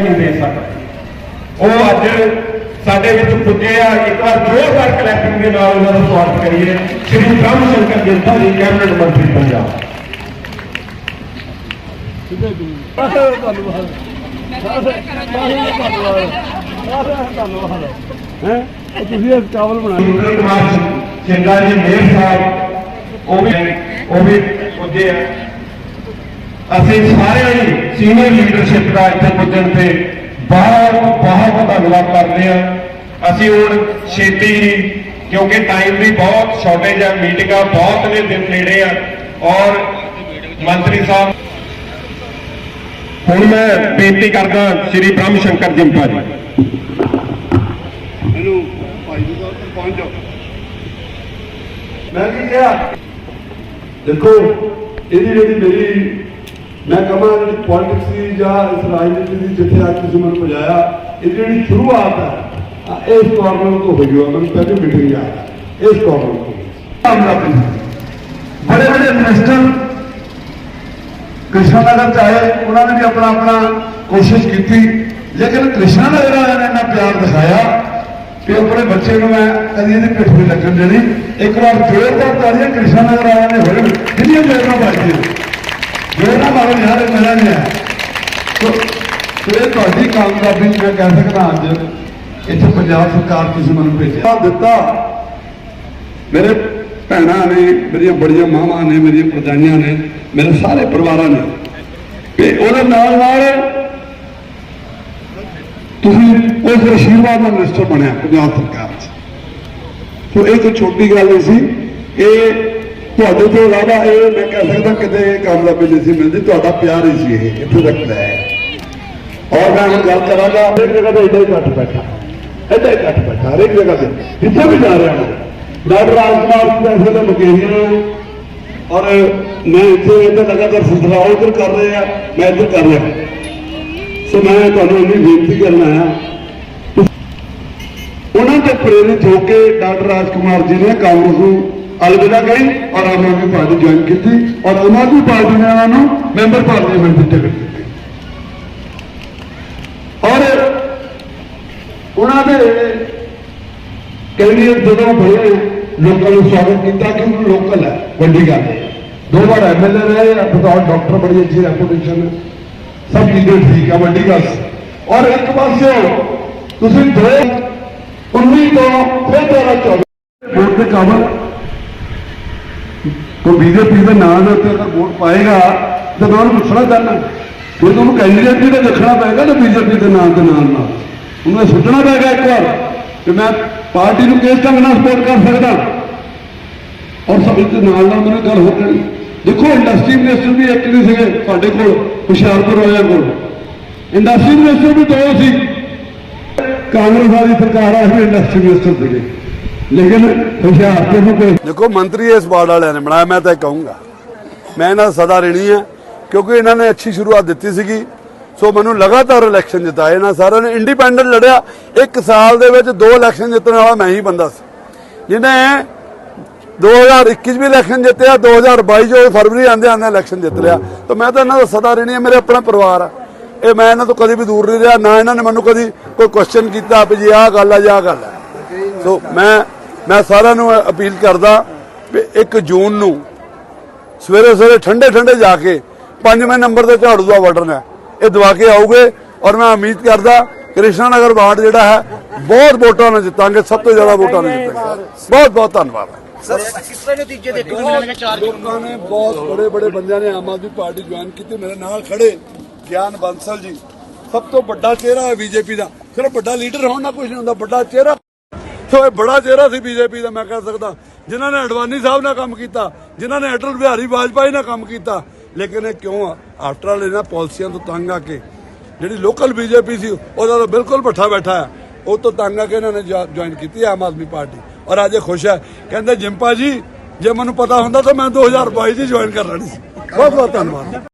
ਨਹੀਂ ਦੇ ਸਕਦਾ। ਉਹ ਅੱਜ ਸਾਡੇ ਵਿੱਚ ਪੁੱਜੇ ਆ ਇੱਕ ਵਾਰ ਜ਼ੋਰਦਾਰ ਕਲੈਪਿੰਗ ਦੇ ਨਾਲ ਉਹਨਾਂ ਦਾ ਸਵਾਗਤ ਕਰੀਏ। ਸ਼੍ਰੀ ਬ੍ਰਹਮ ਸ਼ੰਕਰ ਜਨਤਾ ਜੀ ਕੈਬਨਿਟ ਮੰਤਰੀ ਪੰਜਾਬ। ਹੈ? ਤੁਸੀਂ ਇਹ ਚਾਵਲ ਬਣਾਏ। ਸੁੰਦਰ ਕੁਮਾਰ ਚੰਗਾ ਜੀ ਮੇਰ ਸਾਹਿਬ ਉਹ ਵੀ ਉਹ ਵੀ ਪੁੱਜੇ ਆ। ਅਸੀਂ ਸਾਰੇ ਹੀ ਸੀਨੀਅਰ ਲੀਡਰਸ਼ਿਪ ਦਾ ਇੱਥੇ ਪੁੱਜਣ ਤੇ ਬਹੁਤ ਬਹੁਤ ਧੰਨਵਾਦ ਕਰਦੇ ਹਾਂ। ਅਸੀਂ ਹੁਣ ਛੇਤੀ ਹੀ, ਕਿਉਂਕਿ ਟਾਈਮ ਦੀ ਬਹੁਤ ਸ਼ਾਰਟੇਜ ਹੈ ਮੀਟਿੰਗਾਂ ਬਹੁਤ ਨੇ ਦਿਨ ਨੇੜੇ ਆ, ਔਰ ਮੰਤਰੀ ਸਾਹਿਬ ਹੁਣ ਮੈਂ ਬੇਨਤੀ ਕਰਦਾ ਸ੍ਰੀ ਬ੍ਰਹਮ ਸ਼ੰਕਰ ਜਿੰਪਾ ਜੀ ਇਹਨੂੰ ਭਾਈ ਦੀ ਗੱਲ ਪਹੁੰਚ ਜਾਓ। ਮੈਂ ਕੀ ਕਿਹਾ? ਦੇਖੋ, ਇਹਦੀ ਜਿਹੜੀ ਮੇਰੀ ਮੈਂ ਕਹਾਂ ਜਿਹੜੀ ਪੋਲਿਟਿਕਸ ਦੀ ਜਾਂ ਇਸ ਰਾਜਨੀਤੀ ਦੀ ਜਿੱਥੇ ਅੱਜ ਤੁਸੀਂ ਮੈਨੂੰ ਪਹੁੰਚਾਇਆ, ਇਹ ਜਿਹੜੀ ਸ਼ੁਰੂਆਤ ਹੈ ਇਸ ਕਾਰਨਰ ਤੋਂ ਹੋਈ ਹੋਈ ਮੈਨੂੰ ਪਹਿਲੀ ਮੀਟਿੰਗ ਯਾਦ ਇਸ ਕਾਰਨਰ ਤੋਂ ਬੜੇ ਬੜੇ ਮਿਨਿਸਟਰ ਕ੍ਰਿਸ਼ਨ ਨਗਰ ਚ ਆਏ, ਉਹਨਾਂ ਨੇ ਵੀ ਆਪਣਾ ਆਪਣਾ ਕੋਸ਼ਿਸ਼ ਕੀਤੀ, ਲੇਕਿਨ ਕ੍ਰਿਸ਼ਨ ਨਗਰ ਵਾਲਿਆਂ ਨੇ ਇੰਨਾ ਪਿਆਰ ਦਿਖਾਇਆ ਕਿ ਆਪਣੇ ਬੱਚੇ ਨੂੰ ਮੈਂ ਕਦੀ ਇਹਦੀ ਪਿੱਠ ਨਹੀਂ ਲੱਗਣ ਦੇਣੀ। ਇੱਕ ਵਾਰ ਜ਼ੋਰਦਾਰ ਤਾੜੀਆਂ ਕ੍ਰਿਸ਼ਨ ਨਗਰ ਵਾਲਿਆਂ ਨੇ ਹੋਏ ਜਿੰਨੀਆਂ ਜੋਰਾਂ ਵੱਜਦੀਆਂ ਜੋਰਾਂ ਮਾਰੋ ਯਾਰ ਮੇਰਾ ਨਹੀਂ ਹੈ। ਤੋ ਇਹ ਤੁਹਾਡੀ ਕਾਮਯਾਬੀ ਮੈਂ ਕਹਿ ਸਕਦਾ ਅੱਜ, ਇੱਥੇ ਪੰਜਾਬ ਸਰਕਾਰ ਤੁਸੀਂ ਮੈਨੂੰ ਭੇਜਿਆ। ਦਿੱਤਾ। ਮੇਰੇ ਭੈਣਾਂ ਨੇ, ਮੇਰੀਆਂ ਬੜੀਆਂ ਮਾਵਾਂ ਨੇ, ਮੇਰੀਆਂ ਪਰਜਾਈਆਂ ਨੇ, ਮੇਰੇ ਸਾਰੇ ਪਰਿਵਾਰਾਂ ਨੇ। ਤੇ ਉਹਦੇ ਨਾਲ ਨਾਲ ਤੁਸੀਂ ਉਸ ਆਸ਼ੀਰਵਾਦ ਦਾ ਮਿਨਿਸਟਰ ਬਣਿਆ ਪੰਜਾਬ ਸਰਕਾਰ 'ਚ। ਸੋ ਇਹ ਕੋਈ ਛੋਟੀ ਗੱਲ ਨਹੀਂ ਸੀ ਇਹ ਤੁਹਾਡੇ ਤੋਂ ਇਲਾਵਾ ਇਹ, ਮੈਂ ਕਹਿ ਸਕਦਾ ਕਿਤੇ ਇਹ ਕਾਮਯਾਬੀ ਨਹੀਂ ਸੀ ਮਿਲਦੀ, ਤੁਹਾਡਾ ਪਿਆਰ ਹੀ ਸੀ ਇਹ, ਇੱਥੇ ਤੱਕ ਲੈ ਔਰ ਮੈਂ ਹੁਣ ਗੱਲ ਕਰਾਂਗਾ ਹਰੇਕ ਜਗ੍ਹਾ ਤੇ ਇੱਦਾਂ ਹੀ ਘੱਟ ਬੈਠਾ। ਇੱਦਾਂ ਹੀ ਘੱਟ ਬੈਠਾ ਹਰੇਕ ਜਗ੍ਹਾ ਤੇ। ਜਿੱਥੇ ਵੀ ਜਾ ਰਿਹਾ ਮੈਂ। ਡਾਕਟਰ ਰਾਜਕੁਮਾਰ ਜੀ ਦਾ ਇਸ ਮਕੇਰੀਆਂ ਔਰ ਮੈਂ ਇੱਥੇ ਇੱਧਰ ਲਗਾਤਾਰ ਸੰਤਰਾਓ ਇੱਧਰ ਕਰ ਰਿਹਾ ਮੈਂ ਇੱਧਰ ਕਰ ਰਿਹਾ। ਸੋ ਮੈਂ ਤੁਹਾਨੂੰ ਇੰਨੀ ਬੇਨਤੀ ਕਰਨਾ ਆਇਆ। ਉਹਨਾਂ ਤੋਂ ਪ੍ਰੇਰਿਤ ਹੋ ਕੇ ਡਾਕਟਰ ਰਾਜ ਕੁਮਾਰ ਜੀ ਨੇ ਕਾਂਗਰਸ ਨੂੰ ਅਲਵਿਦਾ ਕਹੀ ਔਰ ਆਮ ਆਦਮੀ ਪਾਰਟੀ ਜੁਆਇਨ ਕੀਤੀ ਔਰ ਆਮ ਆਦਮੀ ਪਾਰਟੀ ਨੇ ਉਹਨਾਂ ਨੂੰ ਮੈਂਬਰ ਪਾਰਲੀਮੈਂਟ ਦੀ ਟਿਕਟ ਦਿੱਤੀ ਔਰ ਉਹਨਾਂ ਦੇ ਕੈਂਡੀਡੇਟ ਜਦੋਂ ਹੋਏ ਲੋਕਾਂ ਨੂੰ ਸਵਾਗਤ ਕੀਤਾ ਕਿ ਉਹ ਲੋਕਲ ਹੈ, ਵੱਡੀ ਗੱਲ ਹੈ। ਦੋ ਵਾਰ ਐਮਐਲਏ ਰਹੇ ਆ ਬਤੌਰ ਡਾਕਟਰ ਬੜੀ ਅੱਛੀ ਰੈਪੂਟੇਸ਼ਨ ਸਭ ਚੀਜ਼ਾਂ ਠੀਕ ਆ, ਵੱਡੀ ਗੱਲ ਸੀ। ਔਰ ਇੱਕ ਪਾਸੇ ਤੁਸੀਂ ਦੋ 19 ਤੋਂ ਫਿਰ ਦੁਆਰਾ 24 ਵੋਟ ਦੇ ਬੀਜੇਪੀ ਦੇ ਨਾਂ ਦੇ ਉੱਤੇ ਅਗਰ ਵੋਟ ਪਾਏਗਾ, ਤਾਂ ਮੈਂ ਉਹਨੂੰ ਪੁੱਛਣਾ ਚਾਹੁੰਦਾ। ਕੋਈ ਤੁਹਾਨੂੰ ਕੈਂਡੀਡੇਟ ਵੀ ਤਾਂ ਦੇਖਣਾ ਪਏਗਾ ਨਾ ਬੀਜੇਪੀ ਦੇ ਨਾਂ ਦੇ ਨਾਲ ਨਾਲ। ਉਹਨੂੰ ਸੋਚਣਾ ਪਏਗਾ ਇੱਕ ਵਾਰ ਕਿ ਮੈਂ ਪਾਰਟੀ ਨੂੰ ਕਿਸ ਢੰਗ ਨਾਲ ਸਪੋਰਟ ਕਰ ਸਕਦਾ। ਔਰ ਸਭ ਦੇ ਨਾਲ ਨਾਲ ਮੈਨੂੰ ਗੱਲ ਹੋ ਜਾਣੀ। ਦੇਖੋ ਇੰਡਸਟਰੀ ਮਿਨਿਸਟਰ ਵੀ ਇੱਕ ਨਹੀਂ ਸੀਗੇ ਤੁਹਾਡੇ ਕੋਲ, ਹੁਸ਼ਿਆਰਪੁਰ ਵਾਲਿਆਂ ਕੋਲ। ਇੰਡਸਟਰੀ ਮਿਨਿਸਟਰ ਵੀ ਦੋ ਸੀ। ਕਾਂਗਰਸ ਵਾਲੀ ਸਰਕਾਰ ਆਈ ਇੰਡਸਟਰੀ ਮਿਨਿਸਟਰ ਸੀਗੇ। ਲੇਕਿਨ ਹੁਸ਼ਿਆਰਪੁਰ ਨੂੰ ਕੋਈ ਦੇਖੋ, ਮੰਤਰੀ ਇਸ ਵਾਰਡ ਵਾਲਿਆਂ ਨੇ ਬਣਾਇਆ, ਮੈਂ ਤਾਂ ਇਹ ਕਹੂੰਗਾ। ਮੈਂ ਇਹਨਾਂ ਦਾ ਸਦਾ ਰਹਿਣੀ ਹੈ, ਕਿਉਂਕਿ ਇਹਨਾਂ ਨੇ ਅੱਛੀ ਸ਼ੁਰੂਆਤ ਦਿੱਤੀ ਸੀਗੀ। ਸੋ ਮੈਨੂੰ ਲਗਾਤਾਰ ਇਲੈਕਸ਼ਨ ਜਿਤਾਏ ਇਹਨਾਂ ਸਾਰਿਆਂ ਨੇ। ਇੰਡੀਪੈਂਡੈਂਟ ਲੜਿਆ। ਇੱਕ ਸਾਲ ਦੇ ਵਿੱਚ ਦੋ ਇਲੈਕਸ਼ਨ ਜਿੱਤਣ ਵਾਲਾ ਮੈਂ ਹੀ ਬੰਦਾ ਸੀ। ਜਿਹਨੇ 2021 ਚ ਵੀ ਇਲੈਕਸ਼ਨ ਜਿੱਤਿਆ 2022 ਜੋ ਫਰਵਰੀ ਆਂਦੇ ਆਂਦੇ ਇਲੈਕਸ਼ਨ ਜਿੱਤ ਲਿਆ। ਤਾਂ ਮੈਂ ਤਾਂ ਇਹਨਾਂ ਦਾ ਸਦਾ ਰਹਿਣੀ ਹੈ, ਮੇਰੇ ਆਪਣਾ ਪਰਿਵਾਰ ਆ। ਇਹ ਮੈਂ ਇਹਨਾਂ ਤੋਂ ਕਦੀ ਵੀ ਦੂਰ ਨਹੀਂ ਰਿਹਾ, ਨਾ ਇਹਨਾਂ ਨੇ ਮੈਨੂੰ ਕਦੀ ਕੋਈ ਕੁਐਸਚਨ ਕੀਤਾ ਵੀ ਜੀ, ਆਹ ਗੱਲ ਆ ਜਾਂ, ਆਹ ਗੱਲ ਆ। ਸੋ ਮੈਂ ਮੈਂ ਸਾਰਿਆਂ ਨੂੰ ਅਪੀਲ ਕਰਦਾ ਵੀ 1 ਜੂਨ ਨੂੰ ਸਵੇਰੇ ਸਵੇਰੇ ਠੰਡੇ ਠੰਡੇ ਜਾ ਕੇ ਪੰਜਵੇਂ ਨੰਬਰ ਤੇ ਝਾੜੂ ਦਾ ਬਟਨ ਹੈ ਇਹ ਦਵਾ ਕੇ ਆਉਗੇ ਔਰ ਮੈਂ ਉਮੀਦ ਕਰਦਾ ਕ੍ਰਿਸ਼ਨਾ ਨਗਰ ਵਾਰਡ ਜਿਹੜਾ ਹੈ ਬਹੁਤ ਵੋਟਾਂ ਨਾਲ ਜਿੱਤਾਂਗੇ ਸਭ ਤੋਂ ਜ਼ਿਆਦਾ ਵੋਟਾਂ ਨਾਲ ਜਿੱਤਾਂਗੇ। ਬਹੁਤ ਬਹੁਤ ਧੰਨਵਾਦ। ਸਰ ਕਿਸ ਤਰ੍ਹਾਂ ਦੇ ਨਤੀਜੇ ਦੇਖਣ ਨੂੰ ਮਿਲਣਗੇ ਚਾਰ ਜੂਨ ਲੋਕਾਂ ਨੇ ਬਹੁਤ ਬੜੇ ਬੜੇ ਬੰਦਿਆਂ ਨੇ ਆਮ ਆਦਮੀ ਪਾਰਟੀ ਜੁਆਇਨ ਕੀਤੀ। ਮੇਰੇ ਨਾਲ ਖੜੇ ਗਿਆਨ ਬੰਸਲ ਜੀ। ਸਭ ਤੋਂ ਵੱਡਾ ਚਿਹਰਾ ਹੈ ਬੀਜੇਪੀ ਦਾ। ਸਿਰਫ ਵੱਡਾ ਲੀਡਰ ਹੋਣ ਨਾਲ ਕੁਝ ਨਹੀਂ ਹੁੰਦਾ ਵੱਡਾ ਚਿਹਰਾ ਸੋ ਇਹ ਬੜਾ ਚਿਹਰਾ ਸੀ ਬੀਜੇਪੀ ਦਾ, ਮੈਂ ਕਹਿ ਸਕਦਾ। ਜਿਨ੍ਹਾਂ ਨੇ ਅਡਵਾਨੀ ਸਾਹਿਬ ਨਾਲ ਕੰਮ ਕੀਤਾ, ਜਿਨ੍ਹਾਂ ਨੇ ਅਟਲ ਬਿਹਾਰੀ ਵਾਜਪਾਈ ਨਾਲ ਕੰਮ ਕੀਤਾ। ਲੇਕਿਨ ਇਹ ਕਿਉਂ ਆ? ਆਫਟਰ ਆਲ ਇਹਨਾਂ ਪਾਲਿਸੀਆਂ ਤੋਂ ਤੰਗ ਆ ਕੇ, ਜਿਹੜੀ ਲੋਕਲ ਬੀਜੇਪੀ ਸੀ, ਉਹਦਾ ਤਾਂ ਬਿਲਕੁਲ ਬੱਠਾ ਬੈਠਾ ਹੈ ਉਹ ਤੋਂ ਤੰਗ ਆ ਕੇ ਇਹਨਾਂ ਨੇ ਜੁਆਇਨ ਕੀਤੀ ਆਮ ਆਦਮੀ ਪਾਰਟੀ। ਔਰ ਅੱਜ ਇਹ ਖੁਸ਼ ਹੈ। ਕਹਿੰਦੇ, ਜਿੰਪਾ ਜੀ, ਜੇ ਮੈਨੂੰ ਪਤਾ ਹੁੰਦਾ ਤਾਂ ਮੈਂ 2022 ਚ ਜੁਆਇਨ ਕਰ ਲੈਣੀ ਸੀ। ਬਹੁਤ ਬਹੁਤ ਧੰਨਵਾਦ।